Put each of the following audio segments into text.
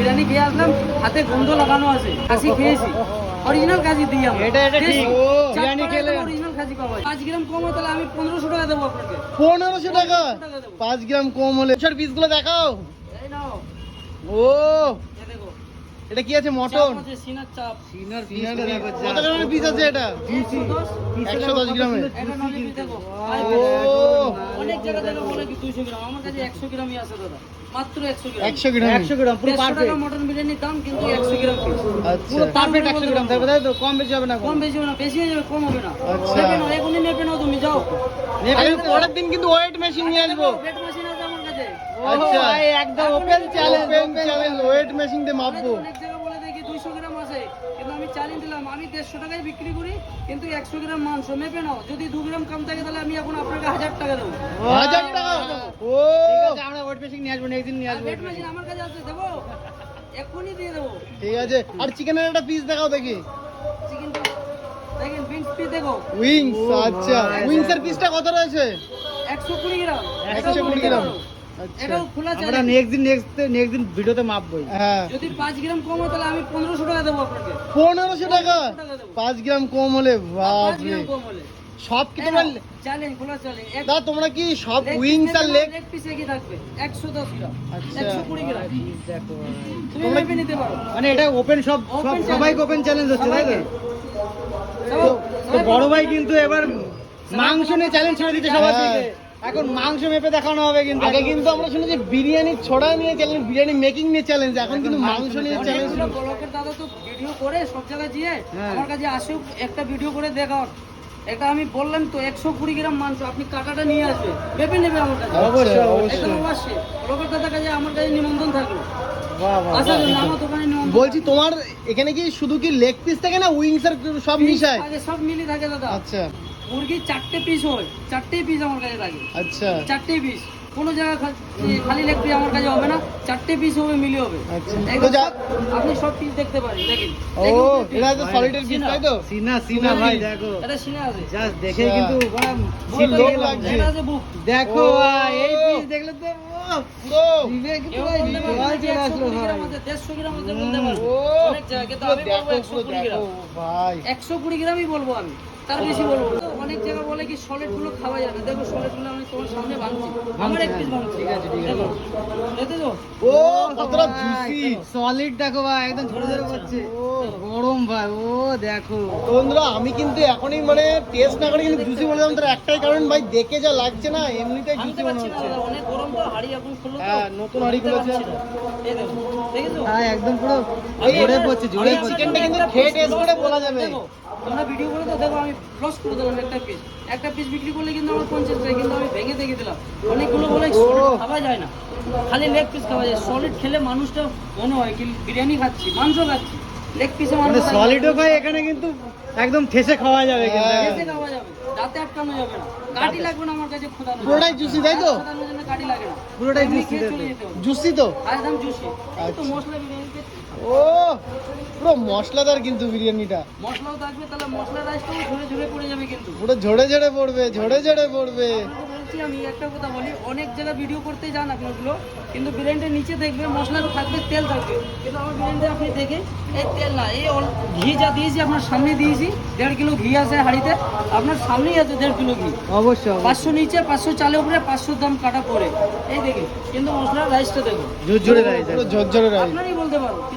বিরিয়ানি খেয়ে আসলাম হাতে গন্ধ লাগানো আছে কাশি খেয়েছি। অরিজিনাল কাজী দিই আমি এটা- এটা ঠিক। ও, বিরিয়ানি খেলে- অরিজিনাল কাজী পাওয়া যায় পাঁচ গ্রাম কম হলে তাহলে আমি পনেরোশো টাকা দেবো আপনাকে। 1500 টাকা? টাকা দেবো। পাঁচ গ্রাম কম হলে স্যার পিসগুলো দেখাও। এই নাও। ও এটা কি আছে মটন? সিনার চাপ। সিনার কত গ্রামের পিস আছে এটা? গ্রামের ও! অনেক জায়গা থেকে বলে কি দুইশো গ্রাম। আমার কাছে একশো গ্রামই আছে দাদা। মাত্র একশো গ্রাম। একশো গ্রাম একশো গ্রাম পুরো পারফেক্ট মটন বিরিয়ানির দাম কিন্তু একশো গ্রাম পিস আচ্ছা। পুরো পারফেক্ট গ্রাম থাকবে তাই তো? কম বেশি হবে না কম বেশি হবে না বেশি হয়ে যাবে কম হবে না। আচ্ছা। এখনই নেবে না তুমি যাও। পরের দিন কিন্তু ওয়েট মেশিন নিয়ে আসব। ওয়েট মেশিন আচ্ছা। একদম open challenge open challenge weight machine দিয়ে মাপবো। অনেক জায়গা বলে দেখি দুইশো গ্রাম আছে। কিন্তু আমি চ্যালেঞ্জ দিলাম। আমি দেড়শো টাকায় বিক্রি করি কিন্তু একশো গ্রাম মাংস। মেপে নাও যদি দু গ্রাম কম থাকে তাহলে আমি এখন আপনাকে হাজার টাকা দেবো। হাজার টাকা ও। ঠিক আছে আমরা ওয়েট মেশিন নিয়ে আসব নেক্সট দিন নিয়ে আসব ওয়েট মেশিন আমার কাছে আছে দেবো? এক্ষুনি দিয়ে দেবো। ঠিক আছে। আর চিকেনের একটা পিস দেখাও দেখি। চিকেন দেখেন বিনস পিস দেখো। উইংস আচ্ছা। উইংস এর পিসটা কত রয়েছে? একশো কুড়ি গ্রাম। একশো এটাও কুড়ি বলতে গ্রাম। পারো। আচ্ছা। এটাও খোলা আমরা নেক্সট দিন নেক্সট নেক্সট দিন ভিডিওতে মাপবই। হ্যাঁ। যদি পাঁচ গ্রাম কম হয় তাহলে আমি পনেরোশো টাকা দেবো আপনাকে। গ্রাম কম হলে পাঁচ বাপরে। কম হলে। সব কি তোমার চ্যালেঞ্জ খোলা চ্যালেঞ্জ দা তোমরা কি সব উইংস আর লেগ পিস থাকবে। গ্রাম। আচ্ছা। গ্রাম। দেখো। নিতে পারো। মানে এটা ওপেন সব সব ওপেন চ্যালেঞ্জ হচ্ছে তাই তো? বড় ভাই কিন্তু এবার মাংস নিয়ে চ্যালেঞ্জ ছেড়ে দিতে সবার। দিকে। এখন মাংস মেপে দেখানো হবে কিন্তু। আগে কিন্তু আমরা শুনেছি বিরিয়ানি ছড়া নিয়ে চ্যালেঞ্জ বিরিয়ানি মেকিং নিয়ে চ্যালেঞ্জ এখন কিন্তু মাংস নিয়ে চ্যালেঞ্জ ব্লগের দাদা তো ভিডিও করে সব জায়গায় দিয়ে হ্যাঁ। আমার কাছে আসুক একটা ভিডিও করে দেখাও এটা আমি বললাম তো একশো কুড়ি গ্রাম মাংস আপনি কাটাটা নিয়ে আসবে ভেবে নেবে আমার কাছে। অবশ্যই, আচ্ছা, অবশ্যই। অবশ্যই। ব্লগের দাদার কাছে আমার কাছে নিমন্ত্রণ থাকল। দোকানে বলছি তোমার এখানে কি শুধু কি লেগ পিস থাকে না উইংস আর সব মিশায়? সব মিলি থাকে দাদা। আচ্ছা। মুরগির চারটে পিস হয়। চারটেই পিস আমার কাছে থাকে। আচ্ছা। চারটে পিস কোনো জায়গায় খালি লেগ পিস আমার কাছে হবে না। চারটে পিস হবে মিলি হবে। আচ্ছা। আপনি সব পিস দেখতে পারেন দেখেন। ও এটা তো সলিডের পিস তাই তো? সিনা সিনা ভাই দেখো। এটা সিনা আছে। জাস্ট দেখে। কিন্তু ছিল এটা আছে বুক। দেখো ভাই এই পিস দেখলে তো ও, পুরো জিভে কিন্তু কেউ ভাই বলতে পারবে জল না যে চলে আসলো কুড়ি ভাই। 150 গ্রাম আছে বলতে পারবে। অনেক জায়গায়, কিন্তু আমি বলব 120 গ্রাম। ভাই। 120 গ্রামই বলব আমি। তার বেশি বলব না। অনেক জায়গা বলে কি সলিডগুলো খাওয়া যাবে না। দেখো সলিডগুলো আমি তোমার সামনে বানছি আমার এক পিস বানছি ঠিক আছে, ঠিক আছে। দেখো ও কতটা জুসি সলিড দেখো ভাই একদম ঝরে ঝরে পড়ছে ও গরম ভাই ও দেখো। বন্ধুরা আমি কিন্তু এখনই মানে টেস্ট না করে কিন্তু জুসি বললাম তার একটাই কারণ ভাই দেখে যা লাগছে না এমনিতেই জুসি মনে হচ্ছে। অনেক গরম তো হাড়ি এখন খুললো হ্যাঁ, নতুন হাঁড়ি খুলেছে। দেখেছ? একদম পুরো একটা- পড়ছে আমি পড়ছে। চিকেনটা কিন্তু খেয়ে টেস্ট করে বলা যাবে। তোমরা ভিডিও করে তো দেখো আমি লস করে দিলাম একটা পিস একটা পিস বিক্রি করলে কিন্তু আমার পঞ্চাশ টাকা কিন্তু আমি ভেঙে দেখে দিলাম। অনেকগুলো বলে খাওয়া যায় না। খালি লেগ পিস খাওয়া যায়। সলিড খেলে মানুষটা মনে হয় কি বিরিয়ানি খাচ্ছি মাংস খাচ্ছি। লেগ পিসে মানে সলিডও ভাই এখানে কিন্তু একদম ঠেসে খাওয়া যাবে কিন্তু হ্যাঁ। খাওয়া যাবে দাঁতে আটকানো যাবে না। কাটি লাগবে না আমার কাছে খোদানো পুরোটাই juicy, তাই তো? খোদানোর জন্য কাটি লাগে না। পুরোটাই হবে। জুসি তো? একদম জুসি। তো আচ্ছা। মশলা বিরিয়ানিতে ও পুরো মশলাদার কিন্তু বিরিয়ানিটা। মশলাও থাকবে তাহলে মশলা রাইসটাও ঝরে ঝরে পড়ে যাবে কিন্তু। পুরো ঝরে ঝরে পড়বে ঝরে ঝরে পড়বে। বলছি আমি একটা কথা বলি অনেক জায়গায় ভিডিও করতে যান আপনাগুলো কিন্তু বিরিয়ানিটার নিচে দেখবে মশলা থাকবে তেল থাকবে। কিন্তু আমার বিরিয়ানিতে আপনি দেখে এই তেল না এই ঘি যা দিয়েছি আপনার সামনে দিয়েছি দেড় কিলো ঘি আছে হাঁড়িতে আপনার সামনেই আছে দেড় কিলো ঘি অবশ্যই। পাঁচশো নিচে পাঁচশো চালের উপরে পাঁচশো দাম কাটা পড়ে এই দেখে কিন্তু মশলার রাইসটা দেখো ঝুরঝুরে রাইস পুরো ঝরঝরে রাইস। আপনারই বলতে পারো। কি।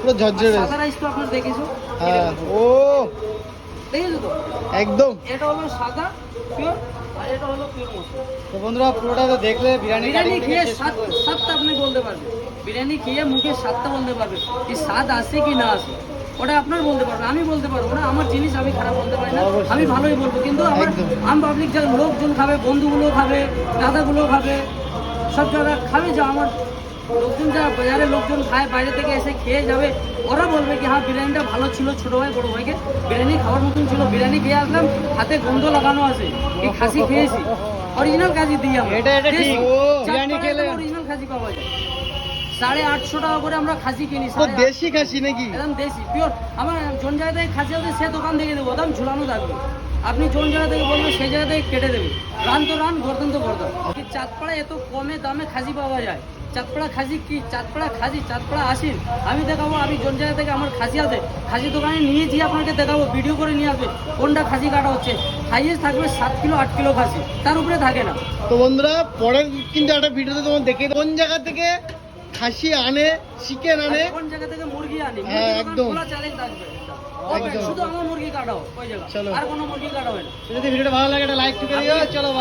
পুরো ঝরঝরে রাইস। সাদা রাইস তো আপনার দেখেছ? হ্যাঁ। ও! দেখেছ তো? একদম। এটা হলো সাদা পিওর আর এটা হলো পিওর মশলা। তো বন্ধুরা পুরোটা তো দেখলে বিরিয়ানি বিরিয়ানি খেয়ে আপনি বলতে পারবেন। বিরিয়ানি খেয়ে মুখে স্বাদটা বলতে পারবেন। কি স্বাদ আসে কি না আসে? ওটা আপনার বলতে পারবেন আমি বলতে পারব না আমার জিনিস আমি খারাপ বলতে পারি না আমি ভালোই বলব কিন্তু আমার আম পাবলিক যারা লোকজন খাবে বন্ধুগুলো খাবে দাদাগুলো খাবে সব জায়গা খাবে যা আমার লোকজন যারা বাজারে লোকজন খায় বাইরে থেকে এসে খেয়ে যাবে ওরা বলবে কি হ্যাঁ বিরিয়ানিটা ভালো ছিল ছোট ভাই বড় ভাইকে বিরিয়ানি খাওয়ার মতন ছিল বিরিয়ানি খেয়ে আসলাম হাতে গন্ধ লাগানো আছে এই খাসি খেয়েছি অরিজিনাল খাসি দিই আমরা। এটা ঠিক। বিরিয়ানি খেলে অরিজিনাল খাসি পাওয়া যায়। সাড়ে আটশো টাকা করে আমরা খাসি কিনি দেশি খাসি নাকি? একদম দেশি। পিওর আমার জন জায়গা থেকে খাসি আছে সে দোকান থেকে দেবো একদম ঝুলানো থাকবে। আপনি কোন জায়গা থেকে বলবেন সেই জায়গা থেকে কেটে দেবে। রান তো রান গর্দন তো গর্দন। চাঁদপাড়ায় এত কমে দামে খাসি পাওয়া যায়। চাঁদপাড়া খাসি কি? চাঁদপাড়া খাসি চাঁদপাড়া আসিন আমি দেখাবো আমি কোন জায়গা থেকে আমার খাসি আছে খাসি দোকানে নিয়ে গিয়ে আপনাকে দেখাবো ভিডিও করে নিয়ে আসবে কোনটা খাসি কাটা হচ্ছে। হাইয়েস্ট থাকবে সাত কিলো আট কিলো খাসি তার উপরে থাকে না। তো বন্ধুরা পরের কিন্তু একটা ভিডিওতে তোমার দেখে কোন জায়গা থেকে খাসি আনে চিকেন আনে। কোন জায়গা থেকে মুরগি আনে। হ্যাঁ, একদম। চ্যালেঞ্জ থাকবে। একদম। শুধু আমার মুরগি কাটাও ওই জায়গা। আর কোনো মুরগি কাটাবে না। যদি ভিডিওটা ভালো লাগে একটা লাইক দিও। চলো